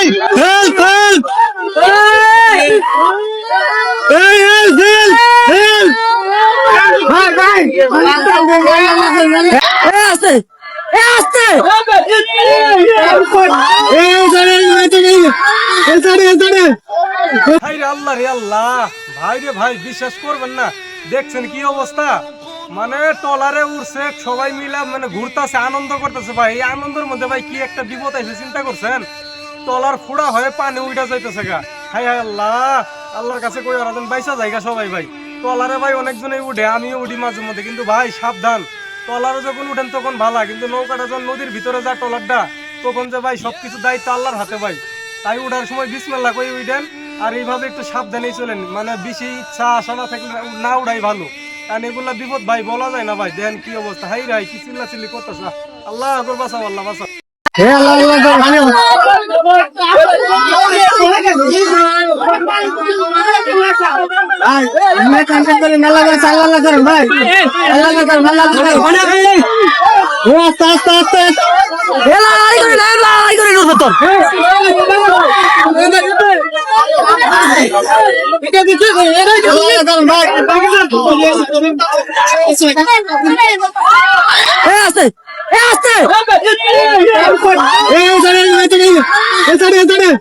এই help help এই help help help ভাই আসতে আসতে এই এই রে আল্লাহ রে আল্লাহ। ভাই রে ভাই বিশ্বাস করবেন না। দেখছেন কি অবস্থা? মানে টলারে উঠছে সবাই মিলে মানে ঘুরতাছে আনন্দ করতেছে ভাই। এই আনন্দের মধ্যে ভাই কি একটা বিপদ আইছে চিন্তা করছেন? টলার ফুড়া হয়ে পানি উঠা যাইতেছে গা হাই হাই আল্লাহ আল্লাহর কাছে কই ওরা বাইসা জায়গা সবাই ভাই তলারে ভাই অনেকজনেই উঠে আমিও উঠি মাঝে মধ্যে কিন্তু ভাই সাবধান টলারে যখন উঠেন তখন ভালা কিন্তু নৌকাটা যখন নদীর ভিতরে যা টলারটা তখন যে ভাই সবকিছু দায়িত্ব আল্লাহর হাতে ভাই তাই উঠার সময় বিসমেল্লা করে উঠেন আর এইভাবে একটু সাবধানেই চলেন মানে বেশি ইচ্ছা আশা না থাকলে না উড়াই ভালো কারণ এগুলা বিপদ ভাই বলা যায় না ভাই দেন কি অবস্থা হাই রাই কি চিল্লা চিল্লি করতেছ আল্লাহ বাঁচাও আল্লাহ বাঁচাও আস্তে আস্তে আস্তে ভাই এ আসতে এ আসতে এই সারে এই সারে এই সারে এই সারে এই হেল্প হেল্প এই হেল্প হেল্প হেল্প ভাই ভাই এ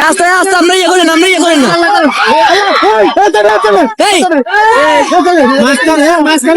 আসতে এ আসতে আমরা ইয়ে করেন আমরা ইয়ে করেন না। এই মাস্টার